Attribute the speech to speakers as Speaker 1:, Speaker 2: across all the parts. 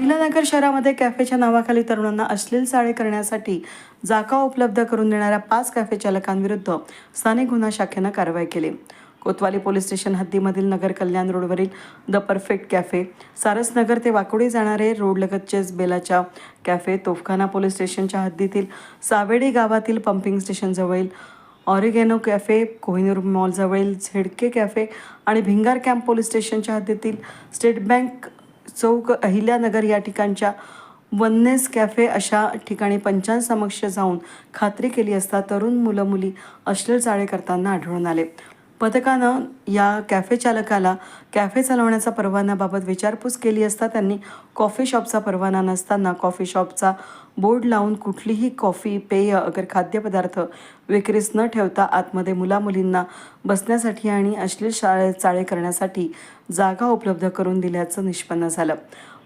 Speaker 1: शहरामध्ये कॅफेच्या नावाखाली तरुणांना अश्लील साळे करण्यासाठी जागा उपलब्ध करून देणाऱ्या पाच कॅफे चालकांविरुद्ध स्थानिक गुन्हा शाखेनं कारवाई केली. कोतवाली पोलीस स्टेशन हद्दीमधील नगर कल्याण रोडवरील द परफेक्ट कॅफे सारसनगर ते वाकोडी जाणारे रोडलगतचेच बेलाच्या कॅफे तोफखाना पोलीस स्टेशनच्या हद्दीतील सावेडी गावातील पंपिंग स्टेशनजवळील ऑरिगेनो कॅफे कोहिनूर मॉलजवळील झेडके कॅफे आणि भिंगार कॅम्प पोलीस स्टेशनच्या हद्दीतील स्टेट बँक चौक अहिल्यानगर या ठिकाणच्या वननेस कॅफे अशा ठिकाणी पंचांसमक्ष जाऊन खात्री केली असता तरुण मुलं मुली अश्लील चाळे करताना आढळून आले. पथकानं या कॅफे चालकाला कॅफे चालवण्याचा परवान्याबाबत विचारपूस केली असता त्यांनी कॉफी शॉपचा परवाना नसताना कॉफी शॉपचा बोर्ड लावून कुठलीही कॉफी पेय अगर खाद्यपदार्थ विक्रीस न ठेवता आतमध्ये मुलामुलींना बसण्यासाठी आणि अश्लील शाळे चाळे करण्यासाठी जागा उपलब्ध करून दिल्याचं निष्पन्न झालं.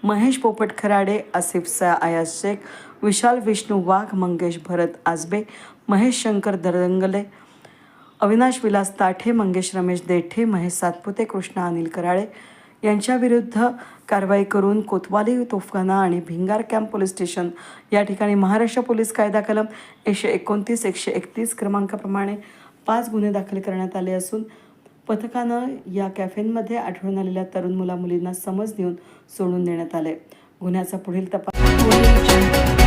Speaker 1: महेश पोपट खराडे आसिफ सा शेख विशाल विष्णू वाघ मंगेश भरत आजबे महेश शंकर दरंगले अविनाश विलास ताठे मंगेश रमेश देठे महेश सातपुते कृष्णा अनिल कराळे यांच्याविरुद्ध कारवाई करून कोतवाली तोफखाना आणि भिंगार कॅम्प पोलीस स्टेशन या ठिकाणी महाराष्ट्र पोलीस कायदा कलम एकशे एकोणतीस एकशे एकतीस क्रमांकाप्रमाणे पाच गुन्हे दाखल करण्यात आले असून पथकानं या कॅफेनमध्ये आढळून आलेल्या तरुण मुला मुलींना समज देऊन सोडून देण्यात आले. गुन्ह्याचा पुढील तपास